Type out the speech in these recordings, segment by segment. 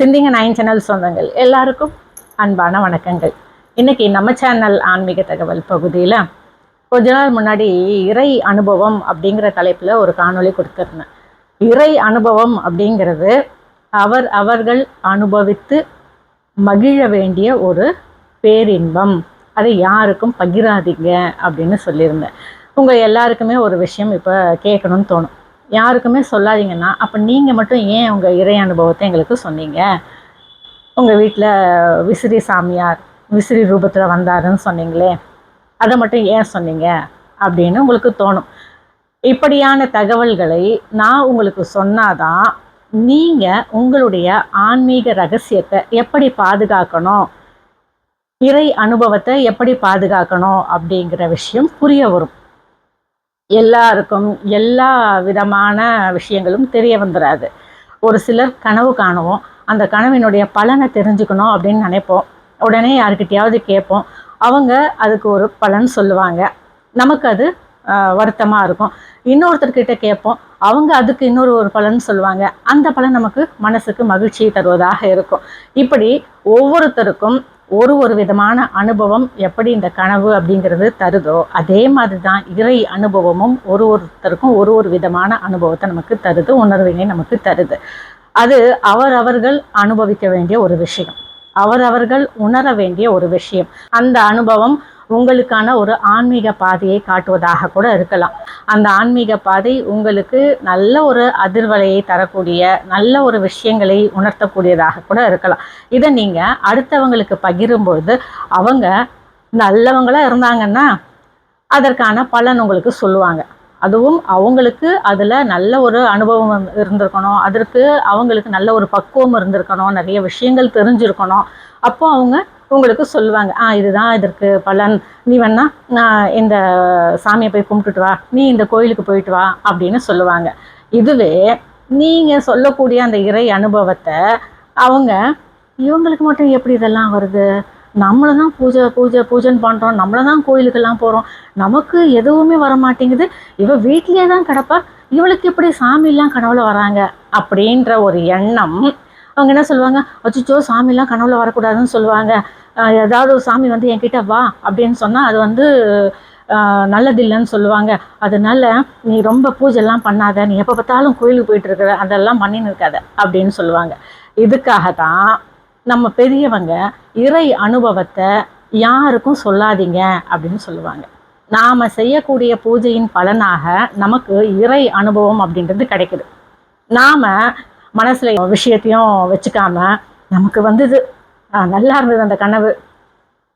சிந்திங்க nine channel சொந்தங்கள். எல்லாருக்கும் அன்பான வணக்கங்கள். இன்னைக்கு நம்ம சேனல் ஆன்மீக தகவல் பகுதியில் கொஞ்ச நாள் முன்னாடி இறை அனுபவம் அப்படிங்கிற தலைப்பில் ஒரு காணொளி கொடுத்துருந்தேன். இறை அனுபவம் அப்படிங்கிறது அவர் அவர்கள் அனுபவித்து மகிழ வேண்டிய ஒரு பேரின்பம். அதை யாருக்கும் பகிராதீங்க அப்படின்னு சொல்லியிருந்தேன். உங்கள் எல்லாருக்குமே ஒரு விஷயம் இப்போ கேட்கணும்னு தோணும். யாருக்குமே சொல்லாதீங்கன்னா அப்போ நீங்கள் மட்டும் ஏன் உங்கள் இறை அனுபவத்தை எங்களுக்கு சொன்னீங்க? உங்கள் வீட்டில் விசிறி சாமியார் விசிறி ரூபத்தில் வந்தாருன்னு சொன்னீங்களே அதை மட்டும் ஏன் சொன்னீங்க? அப்படின்னு உங்களுக்கு தோணும். இப்படியான தகவல்களை நான் உங்களுக்கு சொன்னாதான் நீங்கள் உங்களுடைய ஆன்மீக ரகசியத்தை எப்படி பாதுகாக்கணும்? இறை அனுபவத்தை எப்படி பாதுகாக்கணும்? அப்படிங்கிற விஷயம் புரிய வரும். எல்லாருக்கும் எல்லா விதமான விஷயங்களும் தெரிய வந்துடாது ஒரு சிலர் கனவு காணுவோம். அந்த கனவினுடைய பலனை தெரிஞ்சுக்கணும் அப்படின்னு நினைப்போம். உடனே யாருக்கிட்டையாவது கேட்போம். அவங்க அதுக்கு ஒரு பலன் சொல்லுவாங்க. நமக்கு அது வருத்தமாக இருக்கும். இன்னொருத்தர்கிட்ட கேட்போம். அவங்க அதுக்கு இன்னொரு ஒரு பலன் சொல்லுவாங்க. அந்த பலன் நமக்கு மனசுக்கு மகிழ்ச்சியை தருவதாக இருக்கும். இப்படி ஒவ்வொருத்தருக்கும் ஒரு ஒரு விதமான அனுபவம் எப்படி இந்த கனவு அப்படிங்கிறது தருதோ அதே மாதிரி தான் இறை அனுபவமும் ஒரு ஒருத்தருக்கும் ஒரு ஒரு விதமான அனுபவத்தை நமக்கு தருது உணர்வினை நமக்கு தருது. அது அவரவர்கள் அனுபவிக்க வேண்டிய ஒரு விஷயம். அவரவர்கள் உணர வேண்டிய ஒரு விஷயம். அந்த அனுபவம் உங்களுக்கான ஒரு ஆன்மீக பாதையை காட்டுவதாக கூட இருக்கலாம். அந்த ஆன்மீக பாதை உங்களுக்கு நல்ல ஒரு அதிர்வலையை தரக்கூடிய நல்ல ஒரு விஷயங்களை உணர்த்தக்கூடியதாக கூட இருக்கலாம். இதை நீங்கள் அடுத்தவங்களுக்கு பகிரும்பொழுது அவங்க நல்லவங்களாக இருந்தாங்கன்னா அதற்கான பலன் உங்களுக்கு சொல்லுவாங்க. அதுவும் அவங்களுக்கு அதில் நல்ல ஒரு அனுபவம் இருந்திருக்கணும். அதற்கு அவங்களுக்கு நல்ல ஒரு பக்குவம் இருந்திருக்கணும். நிறைய விஷயங்கள் தெரிஞ்சிருக்கணும். அப்போ அவங்க உங்களுக்கு சொல்லுவாங்க ஆ இதுதான் இதற்கு பலன். நீ வேணா நான் இந்த சாமியை போய் கும்பிட்டுட்டு வா. நீ இந்த கோயிலுக்கு போயிட்டு வா அப்படின்னு சொல்லுவாங்க. இதுவே நீங்கள் சொல்லக்கூடிய அந்த இறை அனுபவத்தை அவங்க இவங்களுக்கு மட்டும் எப்படி இதெல்லாம் வருது? நம்மளை தான் பூஜை பூஜை பூஜைன்னு பண்ணுறோம் நம்மளை தான் கோயிலுக்கெல்லாம் போகிறோம் நமக்கு எதுவுமே வர மாட்டேங்குது இவ வீட்லேயே தான் கிடப்பா. இவளுக்கு எப்படி சாமிலாம் கனவுல வராங்க? அப்படின்ற ஒரு எண்ணம். அவங்க என்ன சொல்லுவாங்க அச்சுச்சோ சாமிலாம் கனவுல வரக்கூடாதுன்னு சொல்லுவாங்க. ஏதாவது ஒரு சாமி வந்து என்கிட்ட வா அப்படின்னு சொன்னால் அது வந்து நல்லதில்லைன்னு சொல்லுவாங்க. அதனால நீ ரொம்ப பூஜைலாம் பண்ணாத நீ எப்போ பார்த்தாலும் கோயிலுக்கு போயிட்டு இருக்கிற அதெல்லாம் பண்ணின்னு இருக்காத அப்படின்னு சொல்லுவாங்க. இதுக்காக தான் நம்ம பெரியவங்க இறை அனுபவத்தை யாருக்கும் சொல்லாதீங்க அப்படின்னு சொல்லுவாங்க. நாம் செய்யக்கூடிய பூஜையின் பலனாக நமக்கு இறை அனுபவம் அப்படின்றது கிடைக்குது. நாம் மனசில் விஷயத்தையும் வச்சுக்காம நமக்கு வந்தது. நல்லா இருந்தது அந்த கனவு.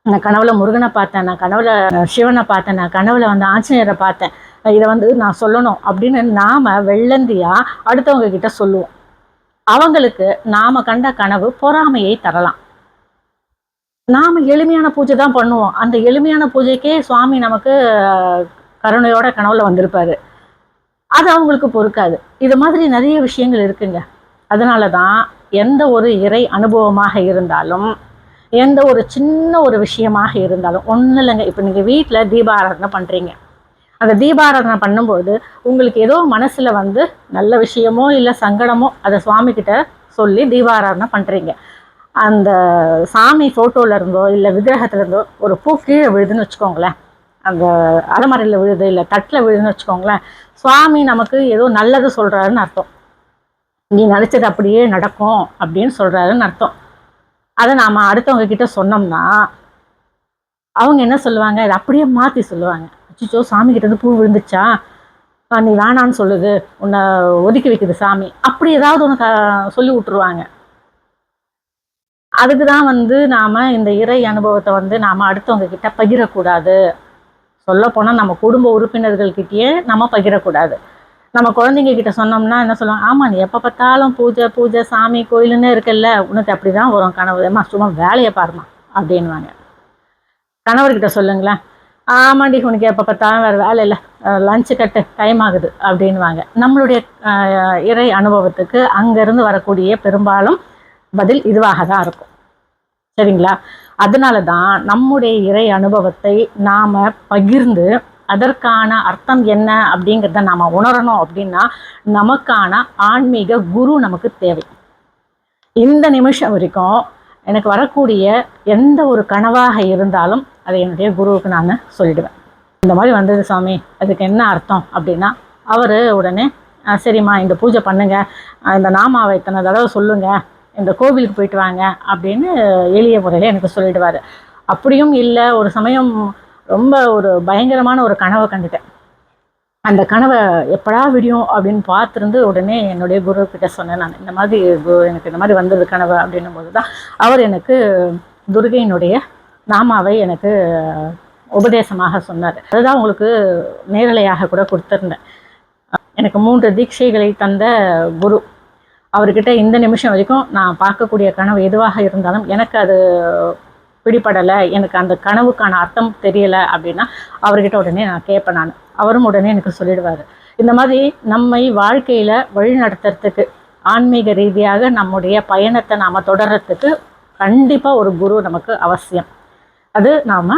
அந்த கனவுல முருகனை பார்த்தேன் நான் கனவுல சிவனை பார்த்தேன் நான் கனவுல வந்து ஆஞ்சநேயரை பார்த்தேன். இதை வந்து நான் சொல்லணும் அப்படின்னு நாம வெள்ளந்தியா அடுத்தவங்க கிட்ட சொல்லுவோம். அவங்களுக்கு நாம கண்ட கனவு பொறாமையை தரலாம். நாம எளிமையான பூஜை தான் பண்ணுவோம். அந்த எளிமையான பூஜைக்கே சுவாமி நமக்கு கருணையோட கனவுல வந்திருப்பாரு. அது அவங்களுக்கு பொறுக்காது. இது மாதிரி நிறைய விஷயங்கள் இருக்குங்க. அதனால தான் எந்த ஒரு இறை அனுபவமாக இருந்தாலும் எந்த ஒரு சின்ன ஒரு விஷயமாக இருந்தாலும் ஒன்றும் இல்லைங்க. இப்போ நீங்கள் வீட்டில் தீபாராதனை பண்ணுறீங்க அந்த தீபாராதனை பண்ணும்போது உங்களுக்கு ஏதோ மனசில் வந்து நல்ல விஷயமோ இல்லை சங்கடமோ அதை சுவாமிக்கிட்ட சொல்லி தீபாராதனை பண்ணுறீங்க அந்த சாமி ஃபோட்டோவில் இருந்தோ இல்லை விக்கிரகத்துலேருந்தோ ஒரு பூ கீழே விழுதுன்னு வச்சுக்கோங்களேன். அந்த அலமறையில் விழுது இல்லை தட்டில் விழுதுன்னு வச்சுக்கோங்களேன். சுவாமி நமக்கு ஏதோ நல்லது சொல்கிறாருன்னு அர்த்தம். நீ நினச்சது அப்படியே நடக்கும் அப்படின்னு சொல்கிறாருன்னு அர்த்தம். அதை நாம் அடுத்தவங்க கிட்ட சொன்னோம்னா அவங்க என்ன சொல்லுவாங்க? இதை அப்படியே மாற்றி சொல்லுவாங்க. அச்சிச்சோ சாமி கிட்ட இருந்து பூ விழுந்துச்சா? நீ வேணான்னு சொல்லுது. உன்னை ஒதுக்கி வைக்குது சாமி. அப்படி ஏதாவது ஒன்று சொல்லி விட்டுருவாங்க. அதுக்கு தான் வந்து நாம் இந்த இறை அனுபவத்தை வந்து நாம் அடுத்தவங்க கிட்ட பகிரக்கூடாது. சொல்லப்போனால் நம்ம குடும்ப உறுப்பினர்கள்கிட்டயே நம்ம பகிரக்கூடாது. நம்ம குழந்தைங்க கிட்ட சொன்னோம்னா என்ன சொல்லுவாங்க? ஆமாம் நீ எப்போ பார்த்தாலும் பூஜை பூஜை சாமி கோயிலுன்னு இருக்குல்ல உனக்கு அப்படி தான் வரும் கனவு சும்மா வேலையை பாருமா அப்படின்வாங்க கணவர்கிட்ட சொல்லுங்களேன். ஆமாண்டி உனக்கு எப்போ பார்த்தாலும் வேறு வேலை இல்லை. லஞ்சு கட்டு டைம் ஆகுது அப்படின்வாங்க நம்மளுடைய இறை அனுபவத்துக்கு அங்கேருந்து வரக்கூடிய பெரும்பாலும் பதில் இதுவாக தான் இருக்கும். சரிங்களா? அதனால தான் நம்முடைய இறை அனுபவத்தை நாம் பகிர்ந்து அதற்கான அர்த்தம் என்ன அப்படிங்கிறத நாம் உணரணும் அப்படின்னா நமக்கான ஆன்மீக குரு நமக்கு தேவை. இந்த நிமிஷம் வரைக்கும் எனக்கு வரக்கூடிய எந்த ஒரு கனவாக இருந்தாலும் அதை என்னுடைய குருவுக்கு நான் சொல்லிடுவேன். இந்த மாதிரி வந்தது சாமி அதுக்கு என்ன அர்த்தம் அப்படின்னா அவர் உடனே சரிம்மா இந்த பூஜை பண்ணுங்க. இந்த நாமாவை இத்தனை தடவை சொல்லுங்க. இந்த கோவிலுக்கு போயிட்டு வாங்க. அப்படின்னு எளிய முறையில் எனக்கு சொல்லிடுவார். அப்படியும் இல்லை ஒரு சமயம் ரொம்ப ஒரு பயங்கரமான ஒரு கனவை கண்டுட்டேன். அந்த கனவை எப்படா விடியும் அப்படின்னு பார்த்துருந்து உடனே என்னுடைய குரு கிட்ட சொன்னேன். நான் இந்த மாதிரி எனக்கு இந்த மாதிரி வந்தது கனவு அப்படின்னும் போது தான் அவர் எனக்கு துர்கையினுடைய நாமாவை எனக்கு உபதேசமாக சொன்னார். அதுதான் உங்களுக்கு நேரலையாக கூட கொடுத்துருந்தேன். எனக்கு மூன்று தீட்சைகளை தந்த குரு அவர்கிட்ட இந்த நிமிஷம் வரைக்கும் நான் பார்க்கக்கூடிய கனவு எதுவாக இருந்தாலும் எனக்கு அது பிடிபடலை எனக்கு அந்த கனவுக்கான அர்த்தம் தெரியலை அப்படின்னா அவர்கிட்ட உடனே நான் கேட்பேன் நான். அவரும் உடனே எனக்கு சொல்லிடுவார். இந்த மாதிரி நம்மை வாழ்க்கையில் வழிநடத்துறதுக்கு ஆன்மீக ரீதியாக நம்முடைய பயணத்தை நாம் தொடர்றதுக்கு கண்டிப்பாக ஒரு குரு நமக்கு அவசியம். அது நாம்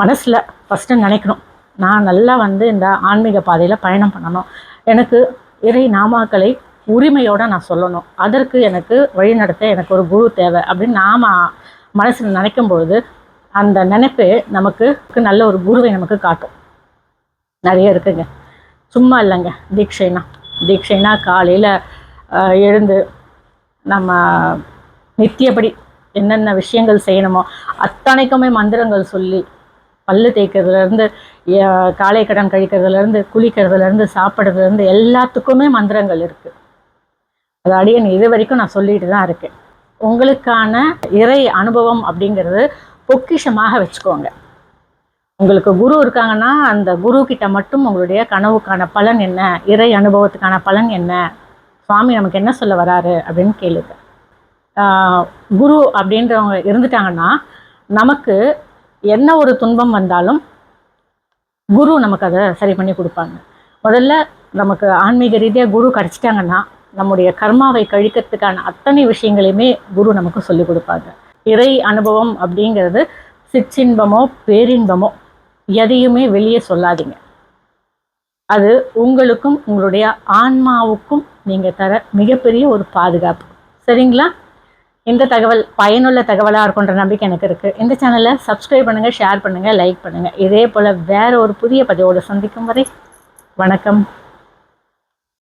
மனசில் ஃபஸ்ட்டு நினைக்கணும். நான் நல்லா வந்து இந்த ஆன்மீக பாதையில் பயணம் பண்ணணும். எனக்கு இறை நாமாக்களை உரிமையோடு நான் சொல்லணும். அதற்கு எனக்கு வழிநடத்த எனக்கு ஒரு குரு தேவை அப்படின்னு நாம் மனசில் நினைக்கும் பொழுது அந்த நினைப்பு நமக்கு நல்ல ஒரு குருவை நமக்கு காட்டும். நிறைய இருக்குங்க. சும்மா இல்லைங்க. தீட்சைனா. தீட்சைனா காலையில் எழுந்து நம்ம நித்தியப்படி என்னென்ன விஷயங்கள் செய்யணுமோ அத்தனைக்குமே மந்திரங்கள் சொல்லி பல்லு தேய்க்கிறதுலேருந்து காலை கடன் கழிக்கிறதுலேருந்து குளிக்கிறதுலேருந்து சாப்பிட்றதுலேருந்து எல்லாத்துக்குமே மந்திரங்கள் இருக்குது அது அடியன் இது வரைக்கும் நான் சொல்லிட்டு தான் இருக்கேன். உங்களுக்கான இறை அனுபவம் அப்படிங்கிறது பொக்கிஷமாக வச்சுக்கோங்க. உங்களுக்கு குரு இருக்காங்கன்னா அந்த குரு கிட்ட மட்டும் உங்களுடைய கனவுக்கான பலன் என்ன? இறை அனுபவத்துக்கான பலன் என்ன? சுவாமி நமக்கு என்ன சொல்ல வராரு? அப்படின்னு கேளுங்க. குரு அப்படின்றவங்க இருந்துட்டாங்கன்னா நமக்கு என்ன ஒரு துன்பம் வந்தாலும் குரு நமக்கு அதை சரி பண்ணி கொடுப்பாங்க. முதல்ல நமக்கு ஆன்மீக ரீதியாக குரு கிடச்சிட்டாங்கன்னா நம்முடைய கர்மாவை கழிக்கிறதுக்கான அத்தனை விஷயங்களையுமே குரு நமக்கு சொல்லிக் கொடுப்பாங்க. இறை அனுபவம் அப்படிங்கிறது சிற்றின்பமோ பேரின்பமோ எதையுமே வெளியே சொல்லாதீங்க. அது உங்களுக்கும் உங்களுடைய ஆன்மாவுக்கும் நீங்கள் தர மிகப்பெரிய ஒரு பாதுகாப்பு. சரிங்களா? இந்த தகவல் பயனுள்ள தகவலாக இருக்குன்ற நம்பிக்கை எனக்கு இருக்குது இந்த சேனலை சப்ஸ்கிரைப் பண்ணுங்கள் ஷேர் பண்ணுங்கள் லைக் பண்ணுங்கள் இதே போல் வேற ஒரு புதிய பதிவோடு சந்திக்கும் வரை வணக்கம்.